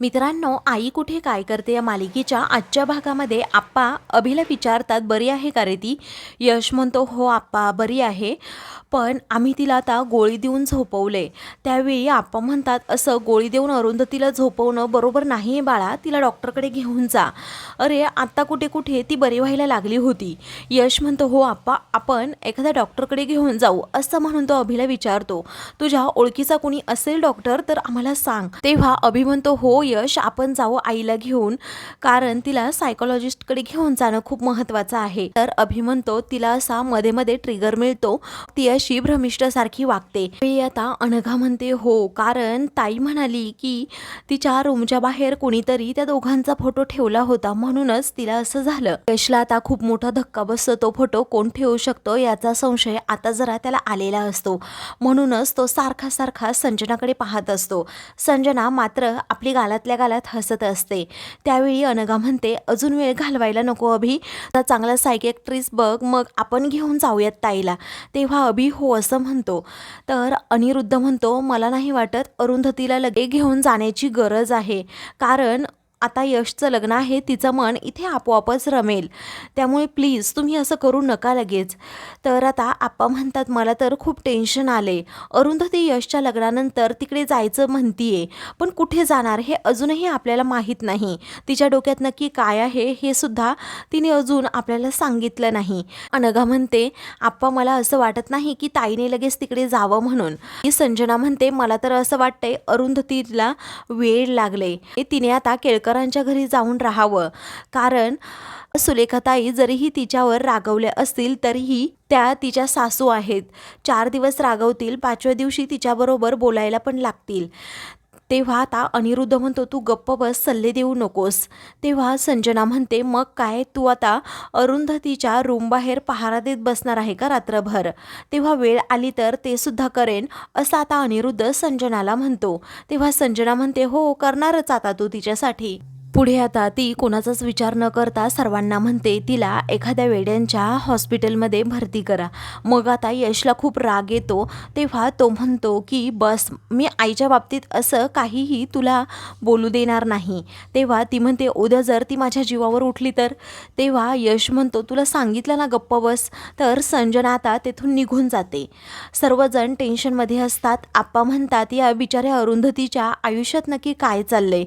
मित्रांनो आई कुठे काय करते या मालिकेच्या आजच्या भागामध्ये आप्पा अभिला विचारतात बरी आहे का रे ती? यश म्हणतो हो आप्पा बरी आहे. पण आम्ही तिला आता गोळी देऊन झोपवले. त्यावेळी आप्पा म्हणतात असं गोळी देऊन अरुंधतीला झोपवणं बरोबर नाही आहे बाळा तिला डॉक्टरकडे घेऊन जा. अरे आत्ता कुठे कुठे? ती बरी व्हायला लागली होती. यश म्हणतो हो आप्पा आपण एखाद्या डॉक्टरकडे घेऊन जाऊ. असं म्हणून तो अभिला विचारतो तुझ्या ओळखीचा कुणी असेल डॉक्टर तर आम्हाला सांग. तेव्हा अभि म्हणतो हो यश आपण जाऊ आईला घेऊन कारण तिला सायकोलॉजिस्टकडे घेऊन जाणं खूप महत्त्वाचं आहे. तर अभि म्हणतो तिला असा मध्ये मध्ये ट्रिगर मिळतो ती अशी भ्रमिष्ठासारखी वागते. वेळी आता अनघा म्हणते हो. कारण ताई म्हणाली की तिच्या रूमच्या बाहेर कोणीतरी त्या दोघांचा फोटो ठेवला होता म्हणूनच तिला असं झालं. यशला आता खूप मोठा धक्का बसतो तो फोटो कोण ठेवू शकतो याचा संशय आता जरा त्याला आलेला असतो. म्हणूनच तो सारखा सारखा संजनाकडे पाहत असतो. संजना मात्र आपली गालातल्या गालात हसत असते. त्यावेळी अनघा म्हणते अजून वेळ घालवायला नको अभि. आता चांगला सायकेट्रिस्ट बघ मग आपण घेऊन जाऊयात ताईला. तेव्हा अभि हो असं म्हणतो. तर अनिरुद्ध म्हणतो मला नाही वाटत अरुंधतीला लगे घेऊन जाण्याची गरज आहे. कारण आता यशचं लग्न आहे तिचं मन इथे आपोआपच रमेल. त्यामुळे प्लीज तुम्ही असं करू नका लगेच. तर आता आप्पा म्हणतात मला तर खूप टेन्शन आले अरुंधती यशच्या लग्नानंतर तिकडे जायचं म्हणतीये पण कुठे जाणार हे अजूनही आपल्याला माहीत नाही. तिच्या डोक्यात नक्की काय आहे हे सुद्धा तिने अजून आपल्याला सांगितलं नाही. अनघा म्हणते आप्पा मला असं वाटत नाही की ताईने लगेच तिकडे जावं म्हणून. ही संजना म्हणते मला तर असं वाटतंय अरुंधतीला वेळ लागले. तिने आता केळकर केळकरांच्या घरी जाऊन राहावं. कारण सुलेखाताई जरीही तिच्यावर रागवल्या असतील तरीही त्या तिच्या सासू आहेत. चार दिवस रागवतील पाचव्या दिवशी तिच्याबरोबर बोलायला पण लागतील. तेव्हा आता अनिरुद्ध म्हणतो तू गप्प बस सल्ले देऊ नकोस. तेव्हा संजना म्हणते मग काय तू आता अरुंधतीच्या रूमबाहेर पहारा देत बसणार आहे का रात्रभर? तेव्हा वेळ आली तर ते सुद्धा करेन असं आता अनिरुद्ध संजनाला म्हणतो. तेव्हा संजना म्हणते हो करणारच आता तू तिच्यासाठी. पुढे आता ती कोणाचाच विचार न करता सर्वांना म्हणते तिला एखाद्या वेड्यांच्या हॉस्पिटलमध्ये भरती करा. मग आता यशला खूप राग येतो तेव्हा तो म्हणतो की बस मी आईच्या बाबतीत असं काहीही तुला बोलू देणार नाही. तेव्हा ती म्हणते उद्या जर ती माझ्या जीवावर उठली तर? तेव्हा यश म्हणतो तुला सांगितलं ना गप्प बस तर संजना आता तेथून निघून जाते. सर्वजण टेन्शनमध्ये असतात. आप्पा म्हणतात या बिचाऱ्या अरुंधतीच्या आयुष्यात नक्की काय चाललंय?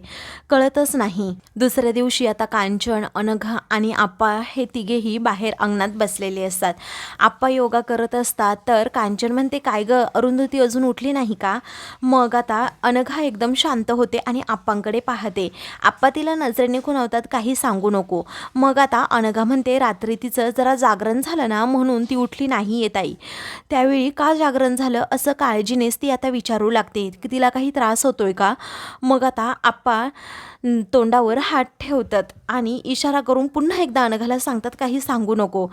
कळतच नाही. दुसऱ्या दिवशी आता कांचन अनघा आणि आप्पा हे तिघेही बाहेर अंगणात बसलेले असतात. आप्पा योगा करत असतात तर कांचन म्हणते काय ग अरुंधती अजून उठली नाही का? मग आता अनघा एकदम शांत होते आणि आप्पांकडे पाहते. आप्पा तिला नजरेने खुणावतात काही सांगू नको. मग आता अनघा म्हणते रात्री तिचं जरा जागरण झालं ना म्हणून ती उठली नाही येत आई त्यावेळी का जागरण झालं? असं काळजीनेच ती आता विचारू लागते. की तिला काही त्रास होतोय का? मग आता आप्पा तोंडावर हात ठेवतात आणि इशारा करून पुन्हा एकदा अनघाला सांगतात काही सांगू नको.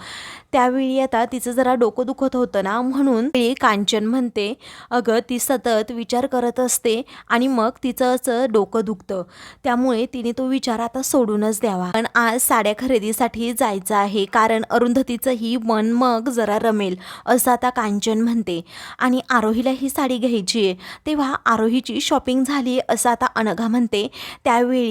त्यावेळी आता तिचं जरा डोकं दुखत होतं ना म्हणून ते कांचन म्हणते अगं ती सतत विचार करत असते आणि मग तिचं असं डोकं दुखतं. त्यामुळे तिने तो विचार आता सोडूनच द्यावा. पण आज साड्या खरेदीसाठी जायचं आहे कारण अरुंधतीचंही मन मग जरा रमेल असं आता कांचन म्हणते. आणि आरोहीला ही साडी घ्यायची आहे. तेव्हा आरोहीची शॉपिंग झाली असं आता अनघा म्हणते. त्यावेळी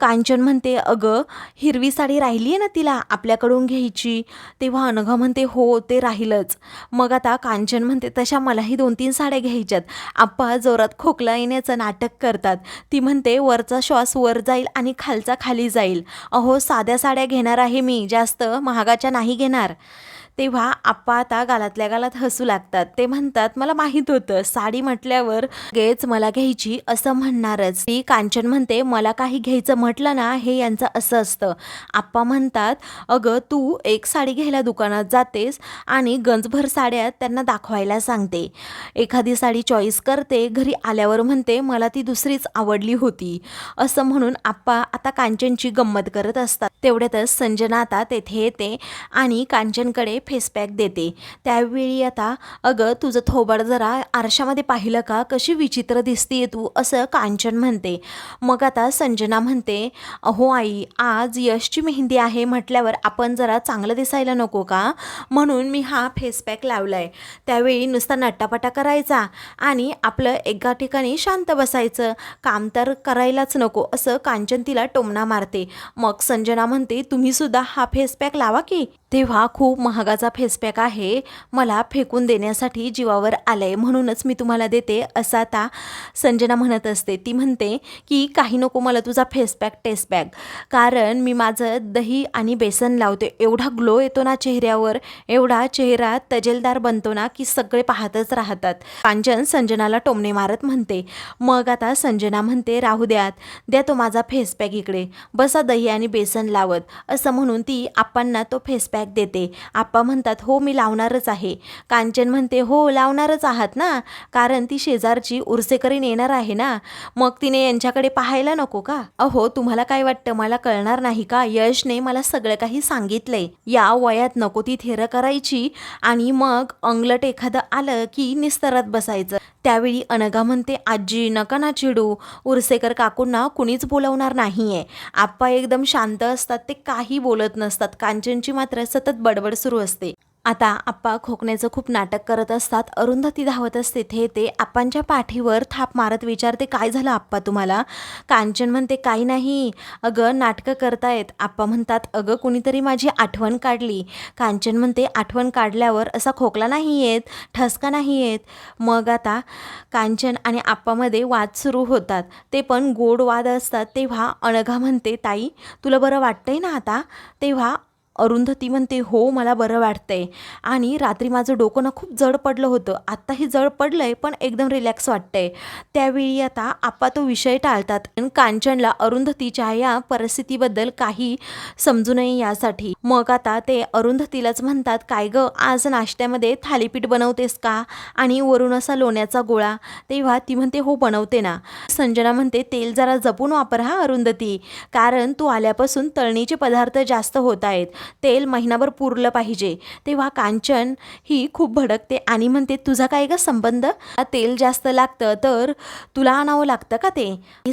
कांचन म्हणते अगं हिरवी साडी राहिली आहे ना तिला आपल्याकडून घ्यायची. तेव्हा अनघा म्हणते हो ते राहीलच. मग आता कांचन म्हणते तशा मलाही दोन तीन साड्या घ्यायच्यात. आप्पा जोरात खोकला येण्याचं नाटक करतात. ती म्हणते वरचा श्वास वर जाईल आणि खालचा खाली जाईल. अहो साध्या साड्या घेणार आहे मी. जास्त महागाच्या नाही घेणार. तेव्हा आप्पा आता गालातल्या गालात हसू लागतात. ते म्हणतात मला माहीत होतं साडी म्हटल्यावर गेच मला घ्यायची असं म्हणणारच. ती कांचन म्हणते मला काही घ्यायचं म्हटलं ना हे यांचं असं असतं. आप्पा म्हणतात अगं तू एक साडी घ्यायला दुकानात जातेस आणि गंजभर साड्या त्यांना दाखवायला सांगते. एखादी साडी चॉईस करते घरी आल्यावर म्हणते मला ती दुसरीच आवडली होती. असं म्हणून आप्पा आता कांचनची गंमत करत असतात. तेवढ्यातच संजना आता तेथे येते आणि कांचनकडे फेसपॅक देते. त्यावेळी आता अगं तुझं थोबाड जरा आरशामध्ये पाहिलं का? कशी विचित्र दिसतीये तू असं कांचन म्हणते. मग आता संजना म्हणते अहो आई आज यशची मेहंदी आहे म्हटल्यावर आपण जरा चांगलं दिसायला नको का? म्हणून मी हा फेसपॅक आहे त्यावेळी नुसता नट्टापटा करायचा आणि आपलं एका ठिकाणी शांत बसायचं. काम तर करायलाच नको असं कांचन तिला टोमणा मारते. मग संजना म्हणते तुम्ही सुद्धा हा फेसपॅक लावा की. तेव्हा खूप महागाचा फेसपॅक आहे. मला फेकून देण्यासाठी जीवावर आलंय म्हणूनच मी तुम्हाला देते असं आता संजना म्हणत असते. ती म्हणते की काही नको मला तुझा फेसपॅक टेस्ट पॅक कारण मी माझं दही आणि बेसन लावते. एवढा ग्लो येतो ना चेहऱ्यावर एवढा चेहरा तजेलदार बनतो ना की सगळे पाहतच राहतात. कांचन संजनाला टोमणे मारत म्हणते. मग आता संजना म्हणते राहू द्यात द्या तो माझा फेसपॅक इकडे. बसा दही आणि बेसन लावत. असं म्हणून ती आप्पांना तो फेसपॅक देते. आप्पा म्हणतात हो मी लावणारच आहे. कांचन म्हणते हो लावणारच आहात ना? कारण ती शेजारची उर्सेकरीन येणार आहे ना? मग तिने यांच्याकडे पाहायला नको का? अहो तुम्हाला काय वाटतं? मला कळणार नाही का? यशने मला सगळं काही सांगितलंय. या वयात नको ती थेरं करायची आणि मग अंगलट एखादं आलं की निस्तरात बसायचं. त्यावेळी अनघा म्हणते आजी नका ना चिडू. उरसेकर काकूंना कुणीच बोलवणार आहे आप्पा एकदम शांत असतात ते काही बोलत नसतात. कांचनची मात्र सतत बडबड सुरू असते. आता आप्पा खोकण्याचं खूप नाटक करत असतात. अरुंधती धावत असते. ते ते आप्पांच्या पाठीवर थाप मारत विचारते काय झालं आप्पा तुम्हाला? कांचन म्हणते काही नाही. अगं नाटकं करतायत. आप्पा म्हणतात अगं कुणीतरी माझी आठवण काढली. कांचन म्हणते आठवण काढल्यावर असा खोकला नाही येत ठसका नाही येत मग आता कांचन आणि आप्पामध्ये वाद सुरू होतात. ते पण गोड वाद असतात. तेव्हा अणघा म्हणते ताई तुला बरं वाटतंय ना आता? तेव्हा अरुंधती म्हणते हो मला बरं वाटतंय. आणि रात्री माझं डोकं ना खूप जड पडलं होतं. आत्ताही जड पडलं आहे पण एकदम रिलॅक्स वाटतंय. त्यावेळी आता आपा तो विषय टाळतात. पण कांचनला अरुंधतीच्या या परिस्थितीबद्दल काही समजू नये यासाठी. मग आता ते अरुंधतीलाच म्हणतात काय ग आज नाश्त्यामध्ये थालीपीठ बनवतेस का? आणि वरून असा लोण्याचा गोळा. तेव्हा ती म्हणते हो बनवते ना. संजना म्हणते तेल जरा जपून वापर हा अरुंधती. कारण तू आल्यापासून तळणीचे पदार्थ जास्त होत आहेत. तेल महिनाभर पुरलं पाहिजे. तेव्हा कांचन ही खूप भडकते आणि म्हणते तुझा काय का संबंध? तेल जास्त लागतं तर तुला आणावं लागतं का ते?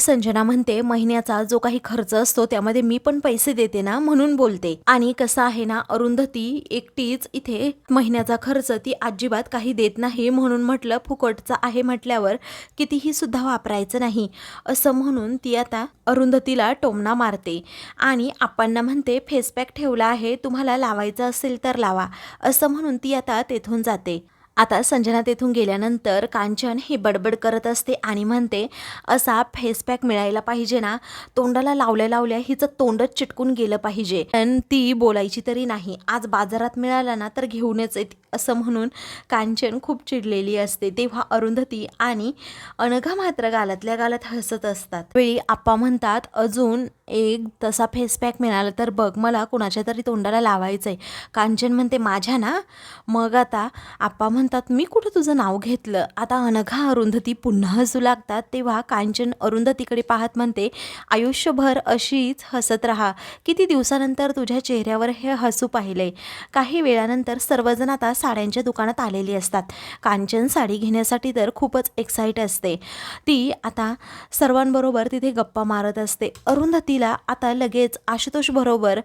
संजना म्हणते महिन्याचा जो काही खर्च असतो त्यामध्ये मी पण पैसे देते ना म्हणून बोलते. आणि कसं आहे ना अरुंधती एकटीच इथे महिन्याचा खर्च ती अजिबात काही देत नाही म्हणून म्हटलं फुकटचा आहे म्हटल्यावर कितीही सुद्धा वापरायचं नाही. असं म्हणून ती आता अरुंधतीला टोमणा मारते. आणि आप्पांना म्हणते फेसपॅक ठेवला आहे तुम्हाला लावायचं असेल तर लावा. असं म्हणून ती आता तेथून जाते. आता संजना तेथून गेल्यानंतर कांचन ही बडबड करत असते आणि म्हणते असा फेसपॅक मिळायला पाहिजे ना तोंडाला लावल्या लावल्या हिचं तोंडच चिटकून गेलं पाहिजे. पण ती बोलायची तरी नाही. आज बाजारात मिळाला ना तर घेऊनच येते. असं म्हणून कांचन खूप चिडलेली असते. तेव्हा अरुंधती आणि अनघा मात्र गालातल्या गालात हसत असतात. वेळी आप्पा म्हणतात अजून एक तसा फेसपॅक मिळाला तर बघ मला कुणाच्या तरी तोंडाला लावायचं आहे कांचन म्हणते माझ्या ना? मग आता आप्पा म्हणतात मी कुठं तुझं नाव घेतलं? आता अनघा अरुंधती पुन्हा हसू लागतात. तेव्हा कांचन अरुंधतीकडे पाहत म्हणते आयुष्यभर अशीच हसत राहा. किती दिवसानंतर तुझ्या चेहऱ्यावर हे हसू पाहिले? काही वेळानंतर सर्वजण आता साड्यांच्या दुकानात आलेली असतात. कांचन साडी घेण्यासाठी तर खूपच एक्साईट असते. ती आता सर्वांबरोबर तिथे गप्पा मारत असते. अरुंधतीला आता लगेच आशुतोषबरोबर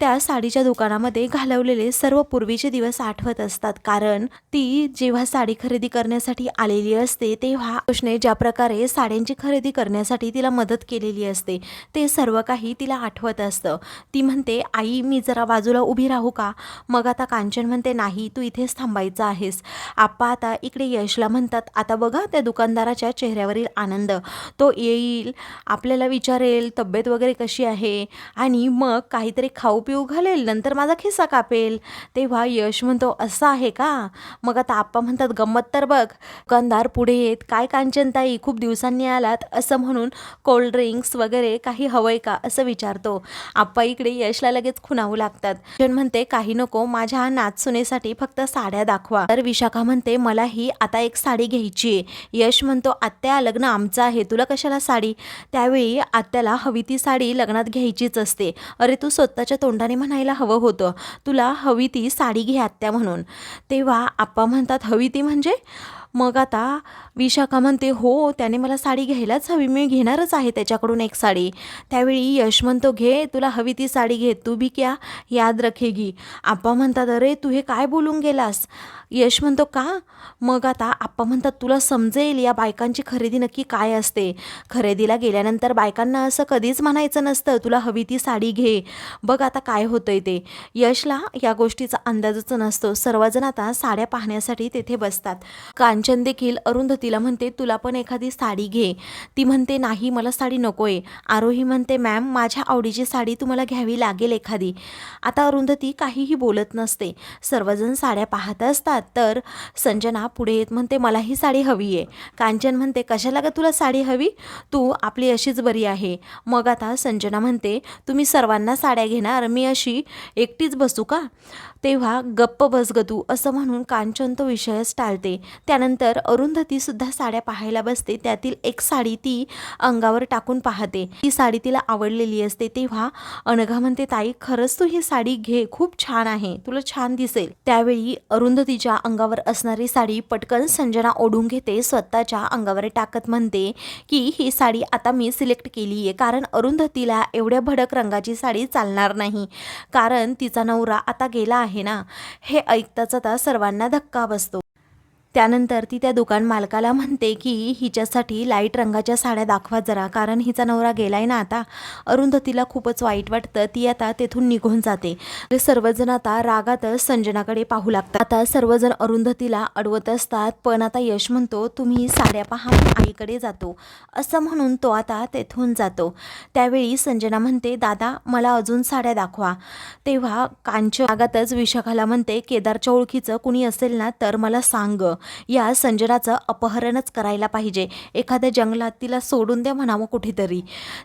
त्या साडीच्या दुकानामध्ये घालवलेले सर्व पूर्वीचे दिवस आठवत असतात. कारण ती जेव्हा साडी खरेदी करण्यासाठी आलेली असते तेव्हा कृष्णे ज्या प्रकारे साड्यांची खरेदी करण्यासाठी तिला मदत केलेली असते ते सर्व काही तिला आठवत असतं. ती म्हणते आई मी जरा बाजूला उभी राहू का? मग आता कांचन म्हणते नाही तू इथेच थांबायचं आहेस. आप्पा आता इकडे यशला म्हणतात आता बघा त्या दुकानदाराच्या चेहऱ्यावरील आनंद. तो येईल आपल्याला विचारेल तब्येत वगैरे कशी आहे? आणि मग काहीतरी खाऊ पिऊ घालेल नंतर माझा खिस्सा कापेल. तेव्हा यश म्हणतो असं आहे का? मग आता आता आप्पा म्हणतात गंमत तर बघ दुकानदार पुढे येत काय कांचनताई खूप दिवसांनी आलात असं म्हणून कोल्ड ड्रिंक्स वगैरे काही हवंय का असं विचारतो. आप्पा इकडे यशला लगेच खुणावू लागतात. कांचन म्हणते काही नको माझ्या नाचसुनेसाठी फक्त साड्या दाखवा. तर विशाखा म्हणते मलाही आता एक साडी घ्यायची आहे. यश म्हणतो आत्या लग्न आमचं आहे तुला कशाला साडी? त्यावेळी आत्याला हवी ती साडी लग्नात घ्यायचीच असते. अरे तू स्वतःच्या तोंडाने म्हणायला हवं होतं. तुला हवी ती साडी घे आत्या म्हणून. तेव्हा आप्पा म्हणतात. हवी ती म्हणजे मग आता विशाखा म्हणते हो त्याने मला साडी घ्यायलाच हवी मी घेणारच आहे त्याच्याकडून एक साडी. त्यावेळी यश म्हणतो घे तुला हवी ती साडी घे तू बी क्या याद रखेगी आप्पा म्हणतात अरे तू हे काय बोलून गेलास? यश म्हणतो का? मग आता आप्पा म्हणतात तुला समजेल या बायकांची खरेदी नक्की काय असते? खरेदीला गेल्यानंतर बायकांना असं कधीच म्हणायचं नसतं तुला हवी ती साडी घे. बघ आता काय होतंय ते. यशला या गोष्टीचा अंदाजच नसतो. सर्वजण आता साड्या पाहण्यासाठी तेथे बसतात. कांचन देखील अरुंधतीला म्हणते तुला पण एखादी साडी घे. ती म्हणते नाही मला साडी नको आहे आरोही म्हणते मॅम माझ्या आवडीची साडी तुम्हाला घ्यावी लागेल एखादी. आता अरुंधती काहीही बोलत नसते. सर्वजण साड्या पाहत असतात. तर संजना पुढे येत म्हणते मला ही साडी हवी आहे कांचन म्हणते कशाला ग तुला साडी हवी? तू आपली अशीच बरी आहे. मग आता संजना म्हणते तुम्ही सर्वांना साड्या घेणार? मी अशी एकटीच बसू का? तेव्हा गप्प बसगतू तू. असं म्हणून कांचन तो विषयच टाळते. त्यानंतर अरुंधतीसुद्धा साड्या पाहायला बसते. त्यातील एक साडी ती अंगावर टाकून पाहते. ती साडी तिला आवडलेली असते. तेव्हा अनघा म्हणते ताई खरंच तू ही साडी घे. खूप छान आहे. तुला छान दिसेल. त्यावेळी अरुंधतीच्या अंगावर असणारी साडी पटकन संजना ओढून घेते. स्वतःच्या अंगावर टाकत म्हणते की ही साडी आता मी सिलेक्ट केली आहे कारण अरुंधतीला एवढ्या भडक रंगाची साडी चालणार नाही. कारण तिचा नवरा आता गेला आहे ना. हे ऐकताच आता सर्वांना धक्का बसतो. त्यानंतर ती त्या दुकान मालकाला म्हणते की हिच्यासाठी लाइट रंगाच्या साड्या दाखवा जरा कारण हिचा नवरा गेलाय ना आता. अरुंधतीला खूपच वाईट वाटतं. ती आता तेथून निघून जाते. म्हणजे सर्वजण आता रागातच संजनाकडे पाहू लागतात. आता सर्वजण अरुंधतीला अडवत असतात पण आता यश म्हणतो तुम्ही साड्या पहा आईकडे जातो. असं म्हणून तो आता तेथून जातो. त्यावेळी संजना म्हणते दादा मला अजून साड्या दाखवा. तेव्हा कांच रागातच विशाखाला म्हणते केदारच्या ओळखीचं कुणी असेल ना तर मला सांग. या संजनाचं अपहरणच करायला पाहिजे. एखाद्या जंगलात तिला सोडून द्या म्हणावं कुठेतरी.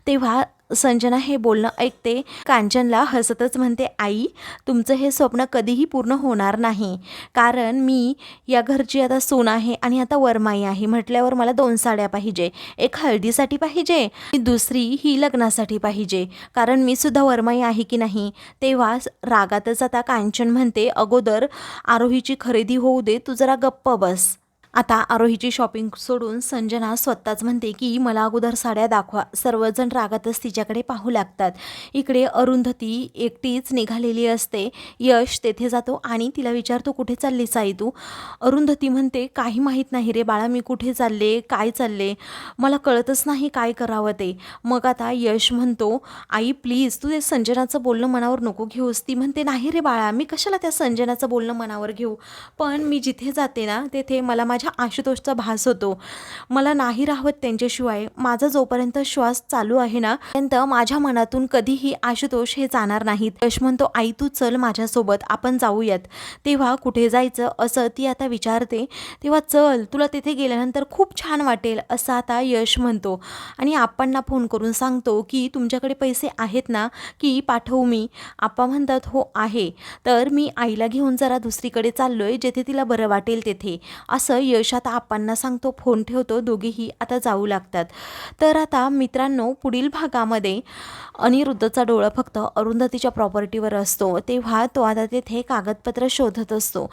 तेव्हा संजना हे बोलणं ऐकते. कांचनला हसतच म्हणते आई तुमचं हे स्वप्न कधीही पूर्ण होणार नाही. कारण मी या घरची आता सून आहे आणि आता वरमाई आहे. म्हटल्यावर मला दोन साड्या पाहिजे. एक हळदीसाठी पाहिजे दुसरी ही लग्नासाठी पाहिजे. कारण मी सुद्धा वरमाई आहे की नाही? तेव्हा रागातच आता कांचन म्हणते अगोदर आरोहीची खरेदी होऊ दे. तू जरा गप्प बस. आता आरोहीची शॉपिंग सोडून संजना स्वतःच म्हणते की मला अगोदर साड्या दाखवा. सर्वजण रागातच तिच्याकडे पाहू लागतात. इकडे अरुंधती एकटीच निघालेली असते. यश तेथे जातो आणि तिला विचारतो कुठे चालली साई तू? अरुंधती म्हणते काही माहीत नाही रे बाळा मी कुठे चालले? काय चालले? मला कळतच नाही काय करावं ते. मग आता यश म्हणतो आई प्लीज तू ते संजनाचं बोलणं मनावर नको घेऊस. ती म्हणते नाही रे बाळा मी कशाला त्या संजनाचं बोलणं मनावर घेऊ? पण मी जिथे जाते ना तेथे मला माझ्या आशुतोषचा भास होतो. मला नाही राहत त्यांच्याशिवाय. माझा जोपर्यंत श्वास चालू आहे ना पर्यंत माझ्या मनातून कधीही आशुतोष हे जाणार नाहीत. यश म्हणतो आई तू चल माझ्यासोबत आपण जाऊयात. तेव्हा कुठे जायचं असं ती आता विचारते. तेव्हा चल तुला तिथे गेल्यानंतर खूप छान वाटेल असं आता यश म्हणतो. आणि आप्पांना फोन करून सांगतो की तुमच्याकडे पैसे आहेत ना की पाठवू मी. आप्पा म्हणतात हो आहे. तर मी आईला घेऊन जरा दुसरीकडे चाललोय जेथे तिला बरं वाटेल तेथे. असं यश आता आप्पांना सांगतो फोन ठेवतो दोघेही आता जाऊ लागतात. तर आता मित्रांनो पुढील भागामध्ये अनिरुद्धचा डोळा फक्त अरुंधतीच्या प्रॉपर्टीवर असतो. तेव्हा तो आता तेथे कागदपत्र शोधत असतो.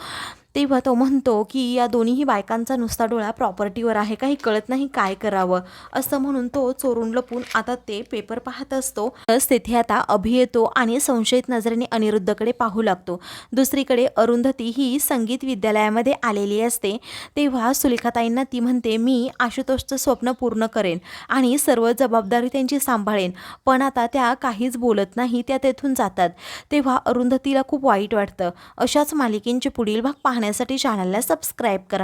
तेव्हा तो म्हणतो की या दोन्हीही बायकांचा नुसता डोळा प्रॉपर्टीवर आहे. काही कळत नाही काय करावं. असं म्हणून तो चोरून लपून आता ते पेपर पाहत असतो. तस तेथे आता अभि येतो आणि संशयित नजरेने अनिरुद्धकडे पाहू लागतो. दुसरीकडे अरुंधती ही संगीत विद्यालयामध्ये आलेली असते. तेव्हा सुलेखाताईंना ती म्हणते मी आशुतोषचं स्वप्न पूर्ण करेन आणि सर्व जबाबदारी त्यांची सांभाळेन. पण आता त्या काहीच बोलत नाही त्या तेथून जातात. तेव्हा अरुंधतीला खूप वाईट वाटतं. अशाच मालिकेंचे पुढील भाग पाहण्यासाठी चॅनलला सबस्क्राईब करा.